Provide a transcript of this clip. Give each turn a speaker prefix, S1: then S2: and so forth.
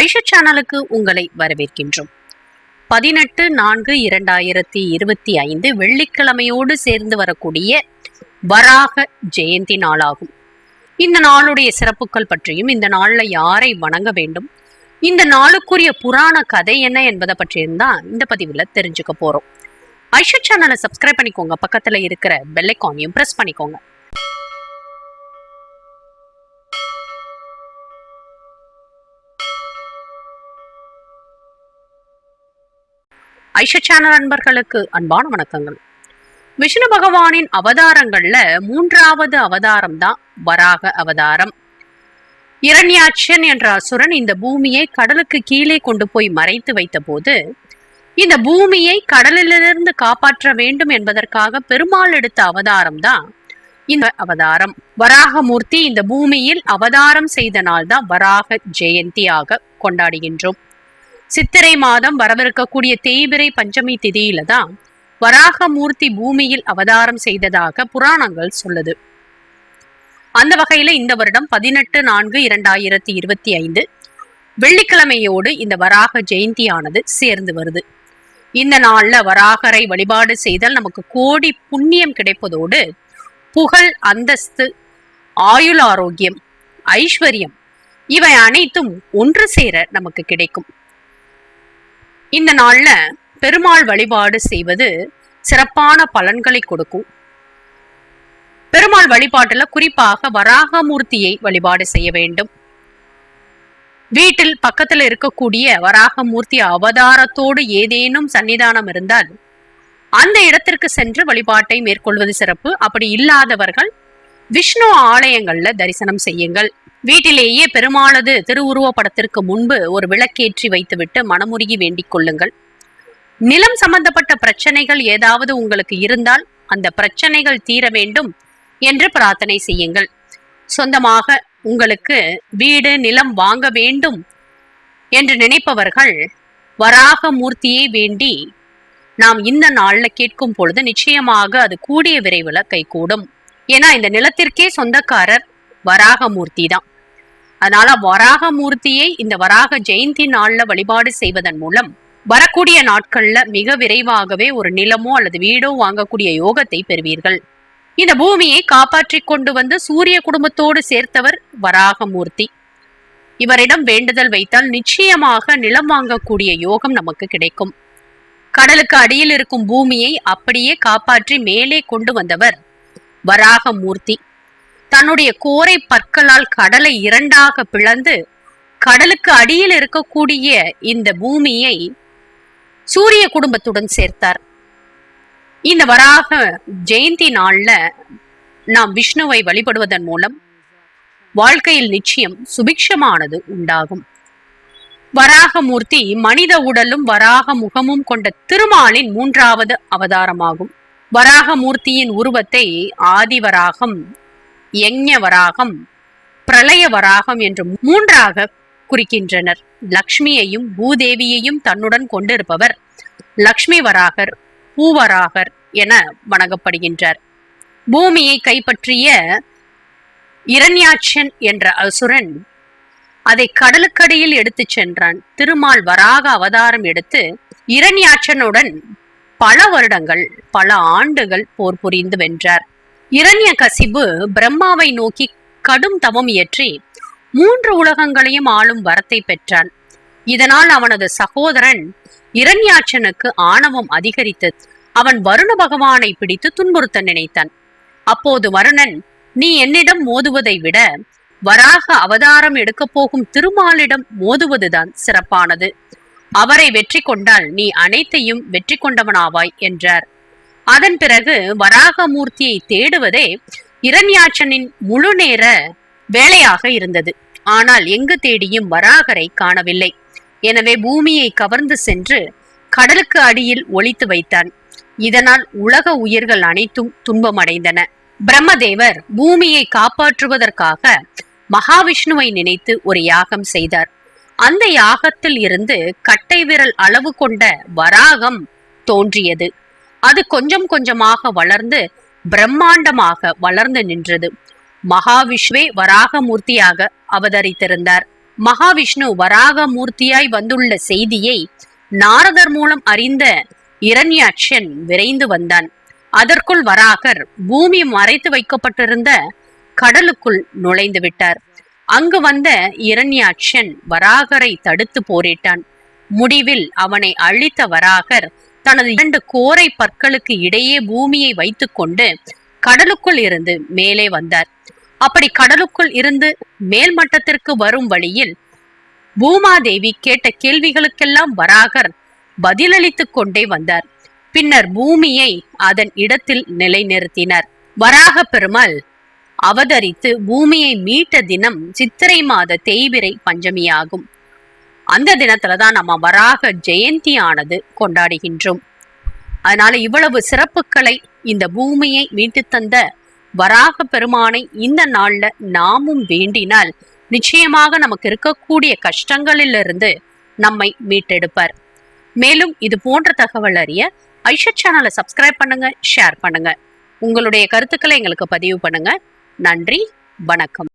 S1: ஐஷா சேனலுக்கு உங்களை வரவேற்கின்றோம். பதினெட்டு நான்கு இரண்டாயிரத்தி இருபத்தி ஐந்து வெள்ளிக்கிழமையோடு சேர்ந்து வரக்கூடிய வராக ஜெயந்தி நாளாகும். இந்த நாளுடைய சிறப்புகள் பற்றியும் இந்த நாள்ல யாரை வணங்க வேண்டும் இந்த நாளுக்குரிய புராண கதை என்ன என்பதை பற்றியும் தான் இந்த பதிவுல தெரிஞ்சுக்க போறோம். ஐஷா சேனலை சப்ஸ்கிரைப் பண்ணிக்கோங்க. பக்கத்துல இருக்கிற பெல்லைக்கானையும் பிரஸ் பண்ணிக்கோங்க. ஐஷா சேனல் அன்பர்களுக்கு அன்பான வணக்கங்கள். விஷ்ணு பகவானின் அவதாரங்கள்ல மூன்றாவது அவதாரம் தான் வராக அவதாரம். இரண்யாட்சன் என்ற அசுரன் இந்த பூமியை கடலுக்கு கீழே கொண்டு போய் மறைத்து வைத்த போது இந்த பூமியை கடலிலிருந்து காப்பாற்ற வேண்டும் என்பதற்காக பெருமாள் எடுத்த அவதாரம் தான் இந்த அவதாரம். வராகமூர்த்தி இந்த பூமியில் அவதாரம் செய்த நாள் தான் வராக ஜெயந்தியாக கொண்டாடுகின்றோம். சித்திரை மாதம் வரவிருக்கக்கூடிய தேய்பிரை பஞ்சமி திதியில தான் வராகமூர்த்தி பூமியில் அவதாரம் செய்ததாக புராணங்கள் சொல்லுது. அந்த வகையில இந்த வருடம் பதினெட்டு நான்கு இரண்டாயிரத்தி இருபத்தி ஐந்து வெள்ளிக்கிழமையோடு இந்த வராக ஜெயந்தியானது சேர்ந்து வருது. இந்த நாள்ல வராகரை வழிபாடு செய்தால் நமக்கு கோடி புண்ணியம் கிடைப்பதோடு புகழ் அந்தஸ்து ஆயுள் ஆரோக்கியம் ஐஸ்வர்யம் இவை அனைத்தும் ஒன்று சேர நமக்கு கிடைக்கும். இந்த நாள்ல பெருமாள் வழிபாடு செய்வது சிறப்பான பலன்களை கொடுக்கும். பெருமாள் வழிபாட்டுல குறிப்பாக வராகமூர்த்தியை வழிபாடு செய்ய வேண்டும். வீட்டில் பக்கத்துல இருக்கக்கூடிய வராகமூர்த்தி அவதாரத்தோடு ஏதேனும் சன்னிதானம் இருந்தால் அந்த இடத்திற்கு சென்று வழிபாட்டை மேற்கொள்வது சிறப்பு. அப்படி இல்லாதவர்கள் விஷ்ணு ஆலயங்கள்ல தரிசனம் செய்யுங்கள். வீட்டிலேயே பெருமாளது திருவுருவ படத்திற்கு முன்பு ஒரு விளக்கேற்றி வைத்துவிட்டு மனமுருகி வேண்டிக் கொள்ளுங்கள். நிலம் சம்பந்தப்பட்ட பிரச்சனைகள் ஏதாவது உங்களுக்கு இருந்தால் அந்த பிரச்சனைகள் தீர வேண்டும் என்று பிரார்த்தனை செய்யுங்கள். சொந்தமாக உங்களுக்கு வீடு நிலம் வாங்க வேண்டும் என்று நினைப்பவர்கள் வராக மூர்த்தியை வேண்டி நாம் இந்த நாள்ல கேட்கும் பொழுது நிச்சயமாக அது கூடிய விரைவில் கைகூடும். ஏன்னா இந்த நிலத்திற்கே சொந்தக்காரர் வராகமூர்த்தி தான். அதனால வராகமூர்த்தியை இந்த வராக ஜெயந்தி நாள்ல வழிபாடு செய்வதன் மூலம் வரக்கூடிய நாட்கள்ல மிக விரைவாகவே ஒரு நிலமோ அல்லது வீடோ வாங்கக்கூடிய யோகத்தை பெறுவீர்கள். இந்த பூமியை காப்பாற்றி கொண்டு வந்து சூரிய குடும்பத்தோடு சேர்த்தவர் வராகமூர்த்தி. இவரிடம் வேண்டுதல் வைத்தால் நிச்சயமாக நிலம் வாங்கக்கூடிய யோகம் நமக்கு கிடைக்கும். கடலுக்கு அடியில் இருக்கும் பூமியை அப்படியே காப்பாற்றி மேலே கொண்டு வந்தவர் வராகமூர்த்தி. தன்னுடைய கோரை பற்களால் கடலை இரண்டாக பிளந்து கடலுக்கு அடியில் இருக்கக்கூடிய இந்த பூமியை சூரிய குடும்பத்துடன் சேர்த்தார். இந்த வராக ஜெயந்தி நாள்ல நாம் விஷ்ணுவை வழிபடுவதன் மூலம் வாழ்க்கையில் நிச்சயம் சுபிக்ஷமானது உண்டாகும். வராகமூர்த்தி மனித உடலும் வராக முகமும் கொண்ட திருமாலின் மூன்றாவது அவதாரமாகும். வராகமூர்த்தியின் உருவத்தை ஆதிவராகம் யஞ வராகம் பிரளய வராகம் என்று மூன்றாக குறிக்கின்றனர். லக்ஷ்மியையும் பூதேவியையும் தன்னுடன் கொண்டிருப்பவர் லக்ஷ்மி வராகர் பூவராகர் என வணங்கப்படுகின்றார். பூமியை கைப்பற்றிய இரண்யாட்சன் என்ற அசுரன் அதை கடலுக்கடியில் எடுத்துச் சென்றான். திருமால் வராக அவதாரம் எடுத்து இரண்யாட்சனுடன் பல வருடங்கள் பல ஆண்டுகள் போர் புரிந்து வென்றார். இரண்ய கசிபு பிரம்மாவை நோக்கி கடும் தவம் இயற்றி மூன்று உலகங்களையும் ஆளும் வரத்தை பெற்றான். இதனால் அவனது சகோதரன் இரண்யாட்சனுக்கு ஆணவம் அதிகரித்து அவன் வருண பகவானை பிடித்து துன்புறுத்த நினைத்தான். அப்போது வருணன் நீ என்னிடம் மோதுவதை விட வராக அவதாரம் எடுக்கப் போகும் திருமாலிடம் மோதுவதுதான் சிறப்பானது. அவரை வெற்றி கொண்டால் நீ அனைத்தையும் வெற்றி கொண்டவனாவாய் என்றார். அதன் பிறகு வராகமூர்த்தியை தேடுவதே இரண்யாட்சனின் முழு நேர வேலையாக இருந்தது. ஆனால் எங்கு தேடியும் வராகரை காணவில்லை. எனவே பூமியை கவர்ந்து சென்று கடலுக்கு அடியில் ஒளித்து வைத்தான். இதனால் உலக உயிர்கள் அனைத்தும் துன்பமடைந்தன. பிரம்மதேவர் பூமியை காப்பாற்றுவதற்காக மகாவிஷ்ணுவை நினைத்து ஒரு யாகம் செய்தார். அந்த யாகத்தில் இருந்து கட்டை விரல் அளவு கொண்ட வராகம் தோன்றியது. அது கொஞ்சம் கொஞ்சமாக வளர்ந்து பிரம்மாண்டமாக வளர்ந்து நின்றது. மகாவிஷ்வே வராகமூர்த்தியாக அவதரித்திருந்தார். மகாவிஷ்ணு வராக மூர்த்தியாய் வந்துள்ள செய்தியை நாரதர் மூலம் அறிந்த இரண்யாட்சன் விரைந்து வந்தான். அதற்குள் வராகர் பூமி மறைத்து வைக்கப்பட்டிருந்த கடலுக்குள் நுழைந்து விட்டார். அங்கு வந்த இரண்யாட்சன் வராகரை தடுத்து போரிட்டான். முடிவில் அவனை அழித்த வராகர் தனது இரண்டு கோரை பற்களுக்கு இடையே பூமியை வைத்துக்கொண்டு கடலுக்குள் இருந்து மேலே வந்தார். அப்படி கடலுக்குள் இருந்து மேல் மட்டத்திற்கு வரும் வழியில் பூமாதேவி கேட்ட கேள்விகளுக்கெல்லாம் வராகர் பதிலளித்துக் கொண்டே வந்தார். பின்னர் பூமியை அதன் இடத்தில் நிலைநிறுத்தினார். வராக பெருமாள் அவதரித்து பூமியை மீட்ட தினம் சித்திரை மாத தேய்பிரை பஞ்சமியாகும். அந்த தினத்துல தான் நம்ம வராக ஜெயந்தி ஆனது கொண்டாடுகின்றோம். அதனால இவ்வளவு சிறப்புகளை இந்த பூமியை மீட்டு தந்த வராக பெருமானை இந்த நாள்ல நாமும் வேண்டினால் நிச்சயமாக நமக்கு இருக்கக்கூடிய கஷ்டங்களிலிருந்து நம்மை மீட்டெடுப்பார். மேலும் இது போன்ற தகவல் அறிய ஐஷா சேனலை சப்ஸ்கிரைப் பண்ணுங்க ஷேர் பண்ணுங்க. உங்களுடைய கருத்துக்களை எங்களுக்கு பதிவு பண்ணுங்க. நன்றி வணக்கம்.